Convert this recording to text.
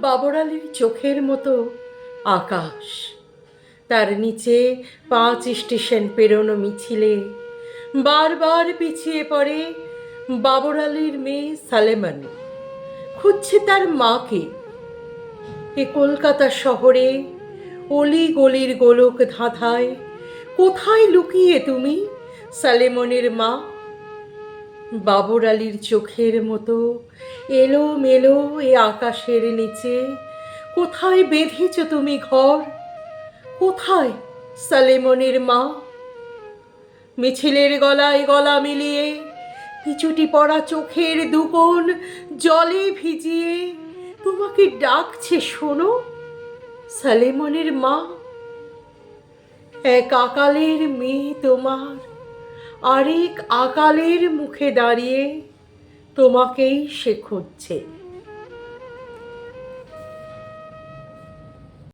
বাবর চোখের মতো আকাশ। তার নিচে পাঁচ স্টেশন পেরোনো মিছিলে বারবার পিছিয়ে পড়ে বাবর মেয়ে সালেমান। খুঁজছে তার মাকে। এ কলকাতা শহরে অলি গলির গোলক ধাঁধায় কোথায় লুকিয়ে তুমি সালেমনের মা? বাবর চোখের মতো এলো মেলো এ আকাশের নিচে। কোথায় বেঁধেছ তুমি ঘর? কোথায় সালেমনের মা? মিছিলের গলায় গলা মিলিয়ে পিছুটি পড়া চোখের দুকোণ জলে ভিজিয়ে, তোমাকে ডাকছে শোনো, সালেমনের মা। এক আকালের মেয়ে তোমার, আরেক আকালের মুখে দাঁড়িয়ে তোমাকেই সে খুঁজছে।